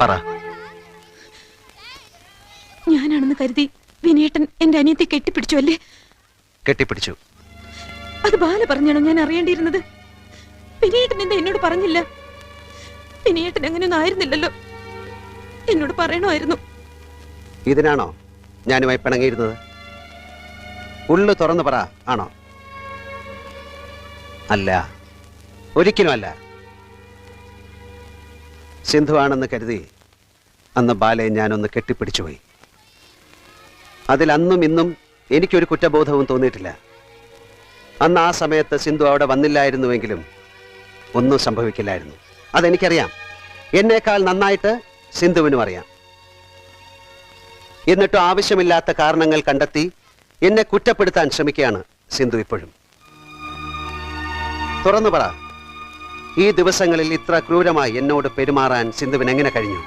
പറ. ഞാനാണെന്ന് കരുതി വിനേട്ടൻ എന്റെ അനിയത്തെ കെട്ടിപ്പിടിച്ചു അല്ലേ? കെട്ടിപ്പിടിച്ചു. അത് ബാല പറഞ്ഞാണോ ഞാൻ അറിയേണ്ടിയിരുന്നത്? വിനേട്ടൻ എന്താ എന്നോട് പറഞ്ഞില്ല? വിനേട്ടൻ അങ്ങനെയൊന്നും ആയിരുന്നില്ലല്ലോ. എന്നോട് പറയണമായിരുന്നു. ഇതിനാണോ ഞാനുമായി പിണങ്ങിയിരുന്നത്? ഉള്ളു തുറന്നു പറ ആണോ? അല്ല ഒരിക്കലും അല്ല സിന്ധു ആണെന്ന് കരുതി അന്ന് ബാലയെ ഞാനൊന്ന് കെട്ടിപ്പിടിച്ചുപോയി. അതിൽ അന്നും ഇന്നും എനിക്കൊരു കുറ്റബോധവും തോന്നിയിട്ടില്ല. അന്ന് ആ സമയത്ത് സിന്ധു അവിടെ വന്നില്ലായിരുന്നുവെങ്കിലും ഒന്നും സംഭവിക്കില്ലായിരുന്നു. അതെനിക്കറിയാം. എന്നേക്കാൾ നന്നായിട്ട് സിന്ധുവിനും അറിയാം. എന്നിട്ടും ആവശ്യമില്ലാത്ത കാരണങ്ങൾ കണ്ടെത്തി എന്നെ കുറ്റപ്പെടുത്താൻ ശ്രമിക്കുകയാണ് സിന്ധു ഇപ്പോഴും. തുറന്നു പറ. ഈ ദിവസങ്ങളിൽ ഇത്ര ക്രൂരമായി എന്നോട് പെരുമാറാൻ സിന്ധുവിന് എങ്ങനെ കഴിഞ്ഞു?